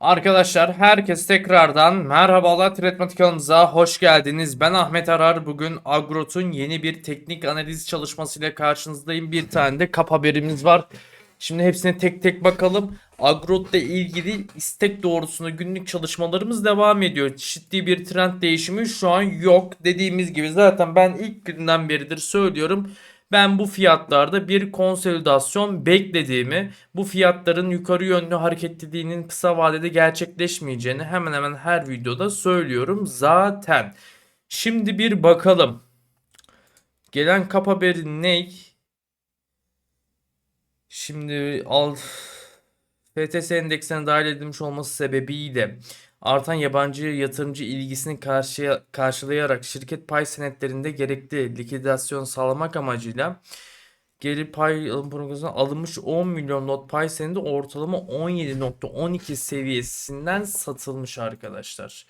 Arkadaşlar herkes tekrardan merhabalar Tretmatik kanalımıza hoş geldiniz. Ben Ahmet Arar. Bugün Agrot'un yeni bir teknik analiz çalışmasıyla karşınızdayım. Bir tane de kap haberimiz var. Şimdi hepsine tek tek bakalım. Agrot'la ilgili istek doğrusunda günlük çalışmalarımız devam ediyor. Ciddi bir trend değişimi şu an yok. Dediğimiz gibi zaten ben ilk günden beridir söylüyorum. Ben bu fiyatlarda bir konsolidasyon beklediğimi, bu fiyatların yukarı yönlü hareketliliğinin kısa vadede gerçekleşmeyeceğini hemen hemen her videoda söylüyorum zaten. Şimdi bir bakalım. Gelen kap haberi ne? Şimdi al FTS endeksine dahil edilmiş olması sebebiyle artan yabancı yatırımcı ilgisini karşıya, karşılayarak şirket pay senetlerinde gerekli likidasyon sağlamak amacıyla geri pay alım programına alınmış 10 milyon lot pay senedi ortalama 17.12 seviyesinden satılmış arkadaşlar.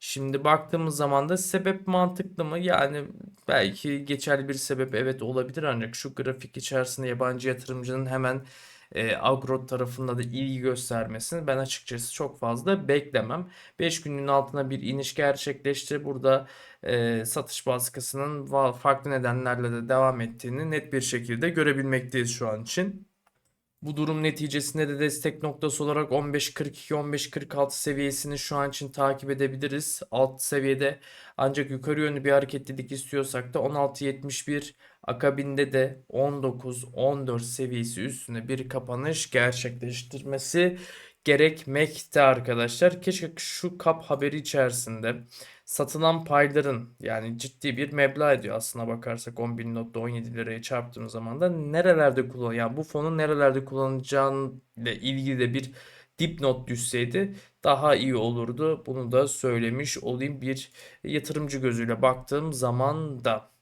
Şimdi baktığımız zaman da sebep mantıklı mı? Yani belki geçerli bir sebep evet olabilir ancak şu grafik içerisinde yabancı yatırımcının hemen e, Agrot tarafında da ilgi göstermesini ben açıkçası çok fazla beklemem. 5 günün altına bir iniş gerçekleşti. Burada e, satış baskısının farklı nedenlerle de devam ettiğini net bir şekilde görebilmekteyiz şu an için. Bu durum neticesinde de destek noktası olarak 15.42-15.46 seviyesini şu an için takip edebiliriz. Alt seviyede ancak yukarı yönlü bir hareketlilik istiyorsak da 16.71 akabinde de 19-14 seviyesi üstünde bir kapanış gerçekleştirmesi gerekmekte arkadaşlar. Keşke şu kap haberi içerisinde satılan payların yani ciddi bir meblağ ediyor aslına bakarsak 10.17 liraya çarptığımız zaman da nerelerde kullan yani bu fonun nerelerde kullanacağıyla ilgili de bir dipnot düşseydi daha iyi olurdu. Bunu da söylemiş olayım bir yatırımcı gözüyle baktığım zaman da.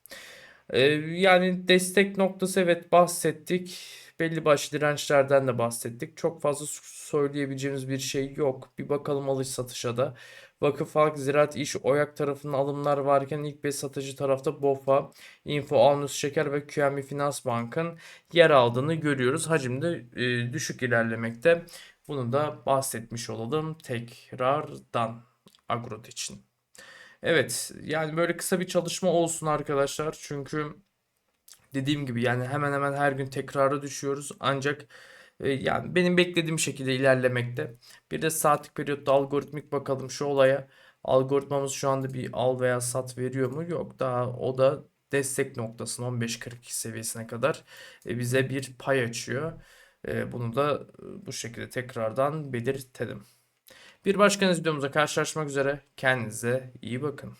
Ee, yani destek noktası evet bahsettik. Belli başlı dirençlerden de bahsettik. Çok fazla söyleyebileceğimiz bir şey yok. Bir bakalım alış satışa da. Vakıfbank, Ziraat İş, Oyak tarafından alımlar varken ilk 5 satıcı tarafta BOFA, Info, Alnus Şeker ve QNB Finans Bank'ın yer aldığını görüyoruz. Hacimde e, düşük ilerlemekte. Bunu da bahsetmiş olalım tekrardan Agrot için. Evet yani böyle kısa bir çalışma olsun arkadaşlar. Çünkü dediğim gibi yani hemen hemen her gün tekrara düşüyoruz. Ancak e, yani benim beklediğim şekilde ilerlemekte. Bir de saatlik periyotta algoritmik bakalım şu olaya. Algoritmamız şu anda bir al veya sat veriyor mu? Yok. Daha o da destek noktasının 15.42 seviyesine kadar e, bize bir pay açıyor. E, Bunu da bu şekilde tekrardan belirtelim. Bir başka videomuzda karşılaşmak üzere. Kendinize iyi bakın.